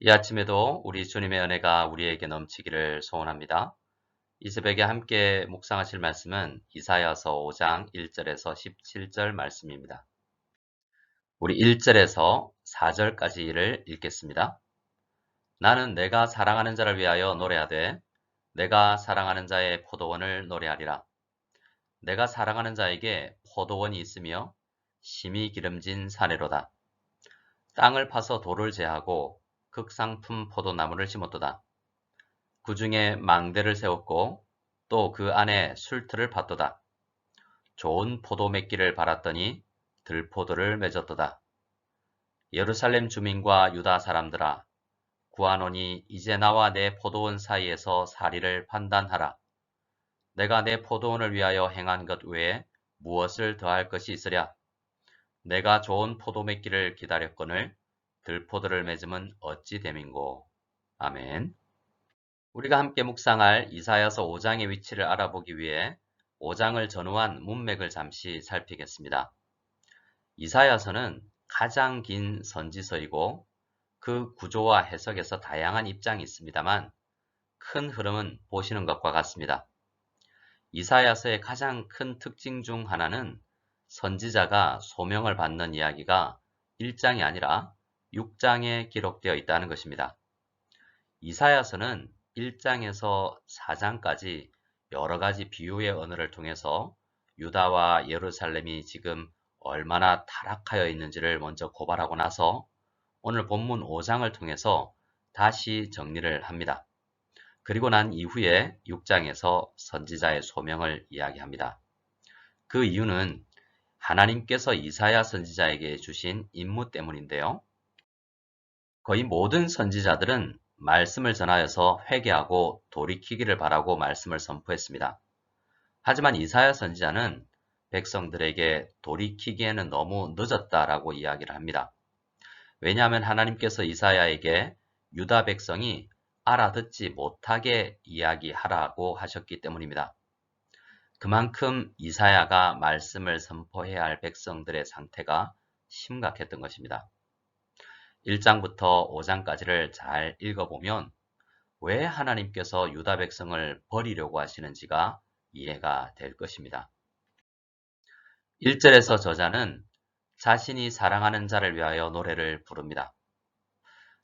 이 아침에도 우리 주님의 은혜가 우리에게 넘치기를 소원합니다. 이 새벽에 함께 묵상하실 말씀은 이사야서 5장 1절에서 17절 말씀입니다. 우리 1절에서 4절까지를 읽겠습니다. 나는 내가 사랑하는 자를 위하여 노래하되 내가 사랑하는 자의 포도원을 노래하리라. 내가 사랑하는 자에게 포도원이 있으며 심히 기름진 사내로다. 땅을 파서 돌을 제하고 극상품 포도나무를 심었도다. 그 중에 망대를 세웠고 또 그 안에 술틀을 팠도다. 좋은 포도 맺기를 바랐더니 들포도를 맺었도다. 예루살렘 주민과 유다 사람들아 구하노니 이제 나와 내 포도원 사이에서 사리를 판단하라. 내가 내 포도원을 위하여 행한 것 외에 무엇을 더할 것이 있으랴? 내가 좋은 포도 맺기를 기다렸거늘 들포도를 맺음은 어찌 됨인고. 아멘. 우리가 함께 묵상할 이사야서 5장의 위치를 알아보기 위해 5장을 전후한 문맥을 잠시 살피겠습니다. 이사야서는 가장 긴 선지서이고 그 구조와 해석에서 다양한 입장이 있습니다만 큰 흐름은 보시는 것과 같습니다. 이사야서의 가장 큰 특징 중 하나는 선지자가 소명을 받는 이야기가 1장이 아니라 6장에 기록되어 있다는 것입니다. 이사야서는 1장에서 4장까지 여러 가지 비유의 언어를 통해서 유다와 예루살렘이 지금 얼마나 타락하여 있는지를 먼저 고발하고 나서 오늘 본문 5장을 통해서 다시 정리를 합니다. 그리고 난 이후에 6장에서 선지자의 소명을 이야기합니다. 그 이유는 하나님께서 이사야 선지자에게 주신 임무 때문인데요. 거의 모든 선지자들은 말씀을 전하여서 회개하고 돌이키기를 바라고 말씀을 선포했습니다. 하지만 이사야 선지자는 백성들에게 돌이키기에는 너무 늦었다라고 이야기를 합니다. 왜냐하면 하나님께서 이사야에게 유다 백성이 알아듣지 못하게 이야기하라고 하셨기 때문입니다. 그만큼 이사야가 말씀을 선포해야 할 백성들의 상태가 심각했던 것입니다. 1장부터 5장까지를 잘 읽어보면 왜 하나님께서 유다 백성을 버리려고 하시는지가 이해가 될 것입니다. 1절에서 저자는 자신이 사랑하는 자를 위하여 노래를 부릅니다.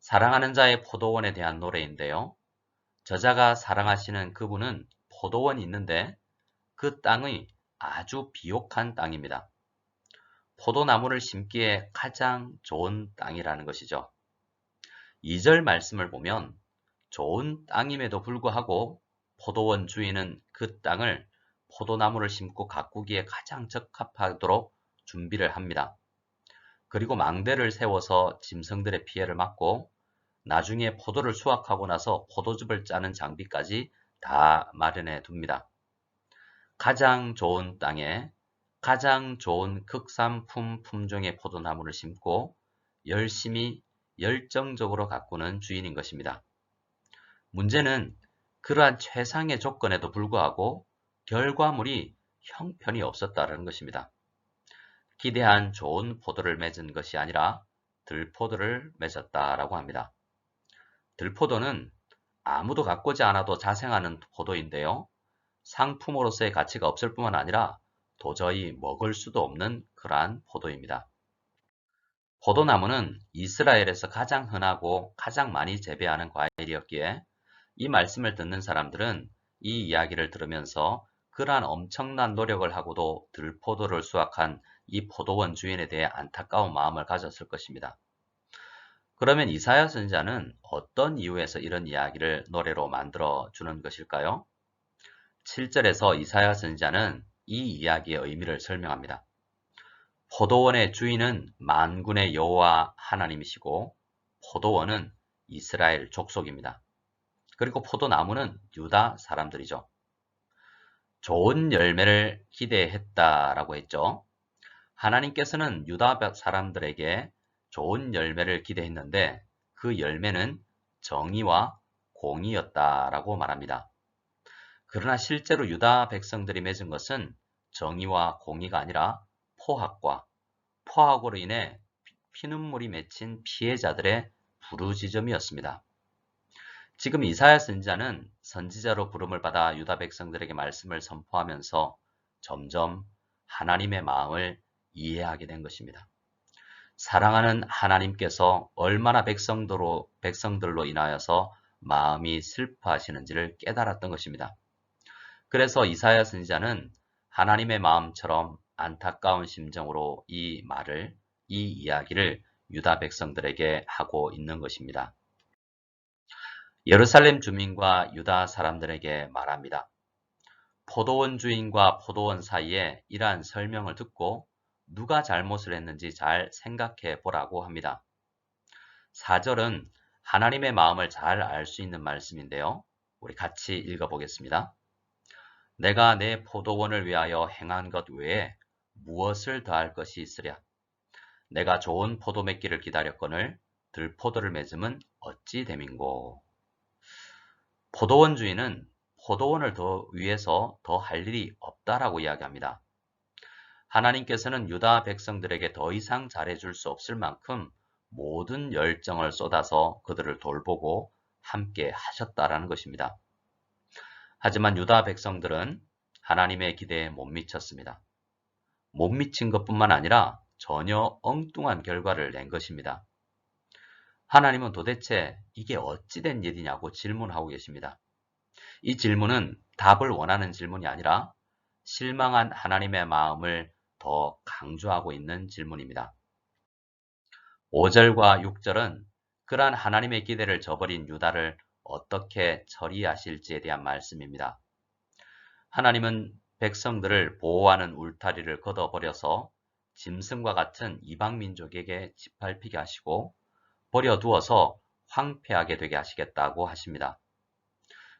사랑하는 자의 포도원에 대한 노래인데요. 저자가 사랑하시는 그분은 포도원이 있는데 그 땅의 아주 비옥한 땅입니다. 포도나무를 심기에 가장 좋은 땅이라는 것이죠. 2절 말씀을 보면 좋은 땅임에도 불구하고 포도원 주인은 그 땅을 포도나무를 심고 가꾸기에 가장 적합하도록 준비를 합니다. 그리고 망대를 세워서 짐승들의 피해를 막고 나중에 포도를 수확하고 나서 포도즙을 짜는 장비까지 다 마련해 둡니다. 가장 좋은 땅에 가장 좋은 극산품 품종의 포도나무를 심고 열심히 열정적으로 가꾸는 주인인 것입니다. 문제는 그러한 최상의 조건에도 불구하고 결과물이 형편이 없었다는 것입니다. 기대한 좋은 포도를 맺은 것이 아니라 들포도를 맺었다라고 합니다. 들포도는 아무도 가꾸지 않아도 자생하는 포도인데요. 상품으로서의 가치가 없을 뿐만 아니라 도저히 먹을 수도 없는 그러한 포도입니다. 포도나무는 이스라엘에서 가장 흔하고 가장 많이 재배하는 과일이었기에 이 말씀을 듣는 사람들은 이 이야기를 들으면서 그러한 엄청난 노력을 하고도 들포도를 수확한 이 포도원 주인에 대해 안타까운 마음을 가졌을 것입니다. 그러면 이사야 선자는 어떤 이유에서 이런 이야기를 노래로 만들어 주는 것일까요? 7절에서 이사야 선자는 이 이야기의 의미를 설명합니다. 포도원의 주인은 만군의 여호와 하나님이시고 포도원은 이스라엘 족속입니다. 그리고 포도나무는 유다 사람들이죠. 좋은 열매를 기대했다라고 했죠. 하나님께서는 유다 사람들에게 좋은 열매를 기대했는데 그 열매는 정의와 공의였다라고 말합니다. 그러나 실제로 유다 백성들이 맺은 것은 정의와 공의가 아니라 포악과 포악으로 인해 피눈물이 맺힌 피해자들의 부르짖음이었습니다. 지금 이사야 선지자는 선지자로 부름을 받아 유다 백성들에게 말씀을 선포하면서 점점 하나님의 마음을 이해하게 된 것입니다. 사랑하는 하나님께서 얼마나 백성들로, 백성들로 인하여서 마음이 슬퍼하시는지를 깨달았던 것입니다. 그래서 이사야 선지자는 하나님의 마음처럼 안타까운 심정으로 이 말을, 이 이야기를 유다 백성들에게 하고 있는 것입니다. 예루살렘 주민과 유다 사람들에게 말합니다. 포도원 주인과 포도원 사이에 이러한 설명을 듣고 누가 잘못을 했는지 잘 생각해 보라고 합니다. 4절은 하나님의 마음을 잘 알 수 있는 말씀인데요. 우리 같이 읽어보겠습니다. 내가 내 포도원을 위하여 행한 것 외에 무엇을 더할 것이 있으랴? 내가 좋은 포도 맺기를 기다렸거늘 들포도를 맺음은 어찌 됨인고? 포도원 주인은 포도원을 더 위해서 더 할 일이 없다라고 이야기합니다. 하나님께서는 유다 백성들에게 더 이상 잘해줄 수 없을 만큼 모든 열정을 쏟아서 그들을 돌보고 함께 하셨다라는 것입니다. 하지만 유다 백성들은 하나님의 기대에 못 미쳤습니다. 못 미친 것뿐만 아니라 전혀 엉뚱한 결과를 낸 것입니다. 하나님은 도대체 이게 어찌된 일이냐고 질문하고 계십니다. 이 질문은 답을 원하는 질문이 아니라 실망한 하나님의 마음을 더 강조하고 있는 질문입니다. 5절과 6절은 그러한 하나님의 기대를 저버린 유다를 어떻게 처리하실지에 대한 말씀입니다. 하나님은 백성들을 보호하는 울타리를 걷어버려서 짐승과 같은 이방 민족에게 짓밟히게 하시고 버려두어서 황폐하게 되게 하시겠다고 하십니다.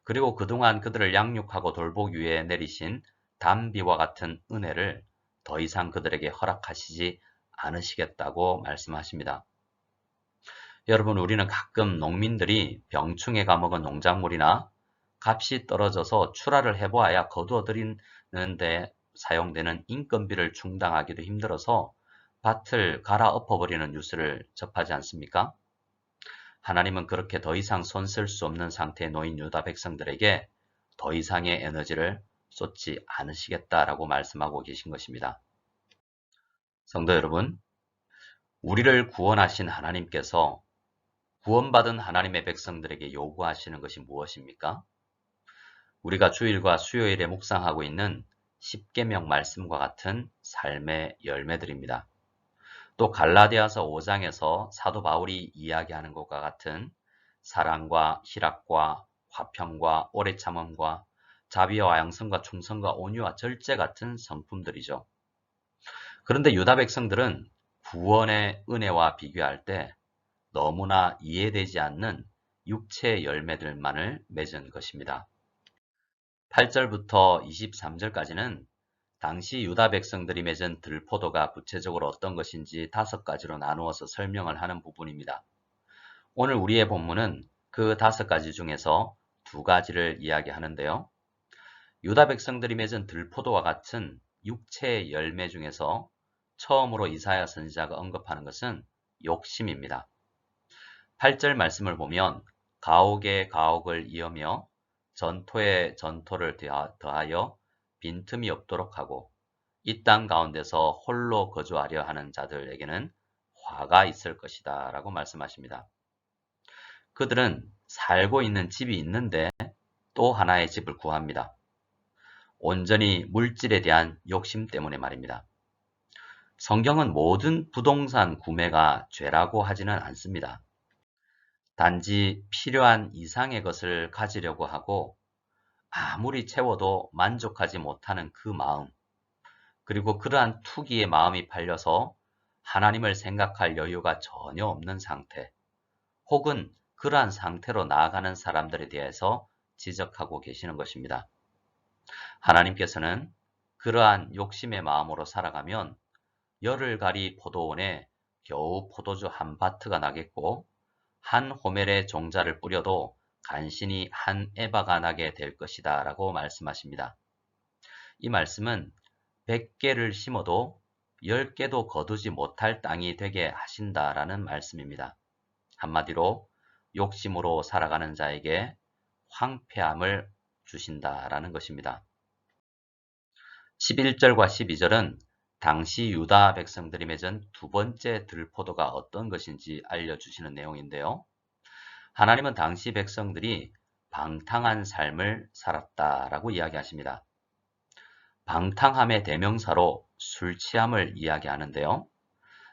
그리고 그동안 그들을 양육하고 돌보기 위해 내리신 담비와 같은 은혜를 더 이상 그들에게 허락하시지 않으시겠다고 말씀하십니다. 여러분, 우리는 가끔 농민들이 병충해 가먹은 농작물이나 값이 떨어져서 출하를 해보아야 거두어들이는데 사용되는 인건비를 충당하기도 힘들어서 밭을 갈아 엎어버리는 뉴스를 접하지 않습니까? 하나님은 그렇게 더 이상 손 쓸 수 없는 상태에 놓인 유다 백성들에게 더 이상의 에너지를 쏟지 않으시겠다라고 말씀하고 계신 것입니다. 성도 여러분, 우리를 구원하신 하나님께서 구원받은 하나님의 백성들에게 요구하시는 것이 무엇입니까? 우리가 주일과 수요일에 묵상하고 있는 10계명 말씀과 같은 삶의 열매들입니다. 또 갈라디아서 5장에서 사도 바울이 이야기하는 것과 같은 사랑과 희락과 화평과 오래 참음과 자비와 양성과 충성과 온유와 절제 같은 성품들이죠. 그런데 유다 백성들은 구원의 은혜와 비교할 때 너무나 이해되지 않는 육체의 열매들만을 맺은 것입니다. 8절부터 23절까지는 당시 유다 백성들이 맺은 들포도가 구체적으로 어떤 것인지 다섯 가지로 나누어서 설명을 하는 부분입니다. 오늘 우리의 본문은 그 다섯 가지 중에서 두 가지를 이야기하는데요. 유다 백성들이 맺은 들포도와 같은 육체의 열매 중에서 처음으로 이사야 선지자가 언급하는 것은 욕심입니다. 8절 말씀을 보면 가옥에 가옥을 이으며 전토에 전토를 더하여 빈틈이 없도록 하고 이 땅 가운데서 홀로 거주하려 하는 자들에게는 화가 있을 것이다 라고 말씀하십니다. 그들은 살고 있는 집이 있는데 또 하나의 집을 구합니다. 온전히 물질에 대한 욕심 때문에 말입니다. 성경은 모든 부동산 구매가 죄라고 하지는 않습니다. 단지 필요한 이상의 것을 가지려고 하고 아무리 채워도 만족하지 못하는 그 마음, 그리고 그러한 투기의 마음이 팔려서 하나님을 생각할 여유가 전혀 없는 상태, 혹은 그러한 상태로 나아가는 사람들에 대해서 지적하고 계시는 것입니다. 하나님께서는 그러한 욕심의 마음으로 살아가면 열을 가리 포도원에 겨우 포도주 한 바트가 나겠고 한 호멜의 종자를 뿌려도 간신히 한 에바가 나게 될 것이다 라고 말씀하십니다. 이 말씀은 100개를 심어도 10개도 거두지 못할 땅이 되게 하신다 라는 말씀입니다. 한마디로 욕심으로 살아가는 자에게 황폐함을 주신다 라는 것입니다. 11절과 12절은 당시 유다 백성들이 맺은 두 번째 들포도가 어떤 것인지 알려주시는 내용인데요. 하나님은 당시 백성들이 방탕한 삶을 살았다라고 이야기하십니다. 방탕함의 대명사로 술 취함을 이야기하는데요.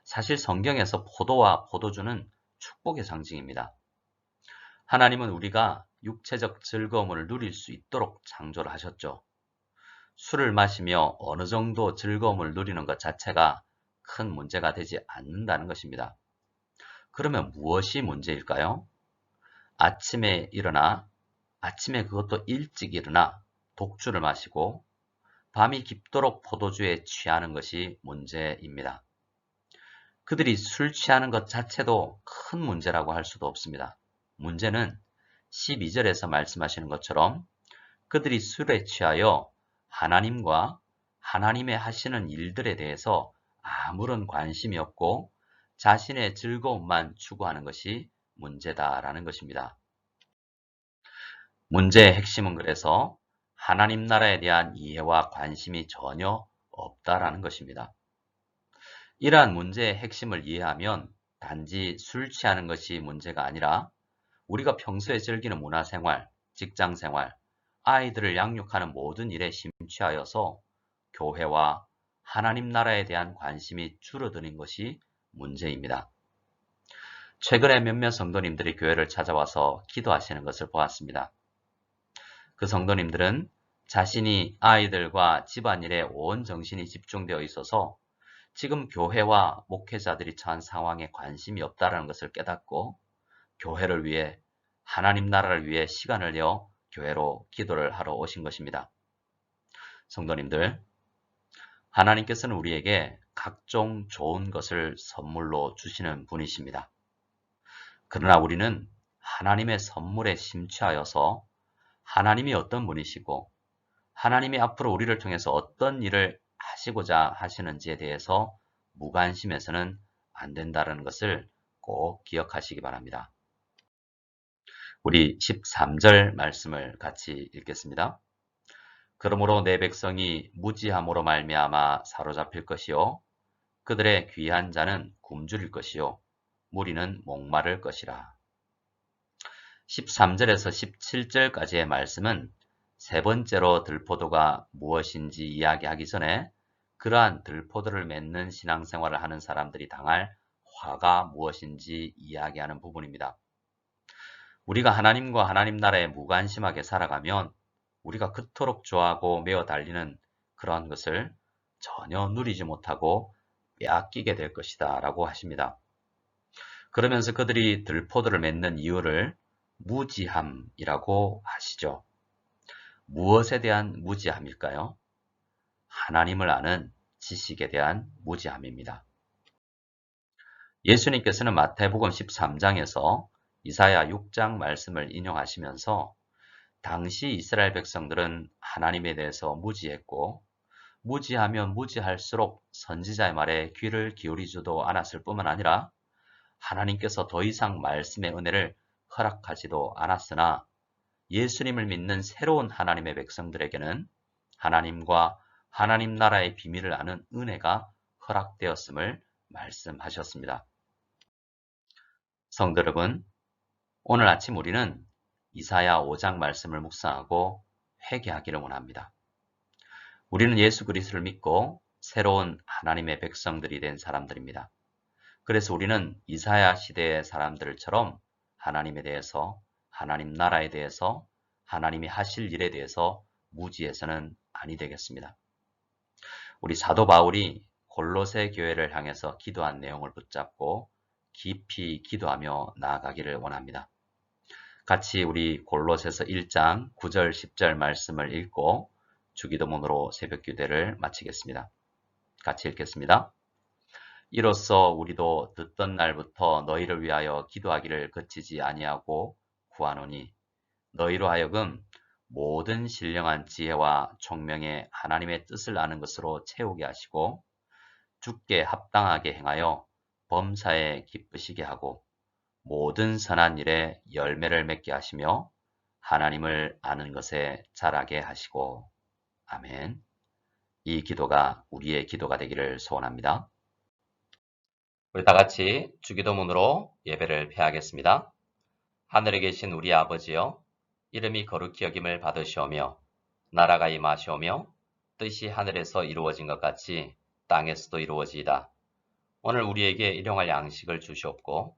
사실 성경에서 포도와 포도주는 축복의 상징입니다. 하나님은 우리가 육체적 즐거움을 누릴 수 있도록 창조를 하셨죠. 술을 마시며 어느 정도 즐거움을 누리는 것 자체가 큰 문제가 되지 않는다는 것입니다. 그러면 무엇이 문제일까요? 아침에 일어나, 아침에 그것도 일찍 일어나 독주를 마시고 밤이 깊도록 포도주에 취하는 것이 문제입니다. 그들이 술 취하는 것 자체도 큰 문제라고 할 수도 없습니다. 문제는 12절에서 말씀하시는 것처럼 그들이 술에 취하여 하나님과 하나님의 하시는 일들에 대해서 아무런 관심이 없고 자신의 즐거움만 추구하는 것이 문제다라는 것입니다. 문제의 핵심은 그래서 하나님 나라에 대한 이해와 관심이 전혀 없다라는 것입니다. 이러한 문제의 핵심을 이해하면 단지 술 취하는 것이 문제가 아니라 우리가 평소에 즐기는 문화생활, 직장생활, 아이들을 양육하는 모든 일에 심취하여서 교회와 하나님 나라에 대한 관심이 줄어드는 것이 문제입니다. 최근에 몇몇 성도님들이 교회를 찾아와서 기도하시는 것을 보았습니다. 그 성도님들은 자신이 아이들과 집안일에 온 정신이 집중되어 있어서 지금 교회와 목회자들이 처한 상황에 관심이 없다는 것을 깨닫고 교회를 위해 하나님 나라를 위해 시간을 내어 교회로 기도를 하러 오신 것입니다. 성도님들, 하나님께서는 우리에게 각종 좋은 것을 선물로 주시는 분이십니다. 그러나 우리는 하나님의 선물에 심취하여서 하나님이 어떤 분이시고 하나님이 앞으로 우리를 통해서 어떤 일을 하시고자 하시는지에 대해서 무관심해서는 안 된다는 것을 꼭 기억하시기 바랍니다. 우리 13절 말씀을 같이 읽겠습니다. 그러므로 내 백성이 무지함으로 말미암아 사로잡힐 것이요 그들의 귀한 자는 굶주릴 것이요 무리는 목마를 것이라. 13절에서 17절까지의 말씀은 세 번째로 들포도가 무엇인지 이야기하기 전에 그러한 들포도를 맺는 신앙생활을 하는 사람들이 당할 화가 무엇인지 이야기하는 부분입니다. 우리가 하나님과 하나님 나라에 무관심하게 살아가면 우리가 그토록 좋아하고 메어 달리는 그러한 것을 전혀 누리지 못하고 빼앗기게 될 것이다 라고 하십니다. 그러면서 그들이 들포도를 맺는 이유를 무지함이라고 하시죠. 무엇에 대한 무지함일까요? 하나님을 아는 지식에 대한 무지함입니다. 예수님께서는 마태복음 13장에서 이사야 6장 말씀을 인용하시면서 당시 이스라엘 백성들은 하나님에 대해서 무지했고 무지하면 무지할수록 선지자의 말에 귀를 기울이지도 않았을 뿐만 아니라 하나님께서 더 이상 말씀의 은혜를 허락하지도 않았으나 예수님을 믿는 새로운 하나님의 백성들에게는 하나님과 하나님 나라의 비밀을 아는 은혜가 허락되었음을 말씀하셨습니다. 성도 여러분, 오늘 아침 우리는 이사야 5장 말씀을 묵상하고 회개하기를 원합니다. 우리는 예수 그리스도를 믿고 새로운 하나님의 백성들이 된 사람들입니다. 그래서 우리는 이사야 시대의 사람들처럼 하나님에 대해서, 하나님 나라에 대해서, 하나님이 하실 일에 대해서 무지해서는 아니 되겠습니다. 우리 사도 바울이 골로새 교회를 향해서 기도한 내용을 붙잡고 깊이 기도하며 나아가기를 원합니다. 같이 우리 골로새서 1장 9절 10절 말씀을 읽고 주기도문으로 새벽 기도를 마치겠습니다. 같이 읽겠습니다. 이로써 우리도 듣던 날부터 너희를 위하여 기도하기를 그치지 아니하고 구하노니 너희로 하여금 모든 신령한 지혜와 총명의 하나님의 뜻을 아는 것으로 채우게 하시고 죽게 합당하게 행하여 범사에 기쁘시게 하고 모든 선한 일에 열매를 맺게 하시며 하나님을 아는 것에 자라게 하시고 아멘. 이 기도가 우리의 기도가 되기를 소원합니다. 우리 다 같이 주기도문으로 예배를 폐하겠습니다. 하늘에 계신 우리 아버지여 이름이 거룩히 여김을 받으시오며 나라가 임하시오며 뜻이 하늘에서 이루어진 것 같이 땅에서도 이루어지이다. 오늘 우리에게 일용할 양식을 주시옵고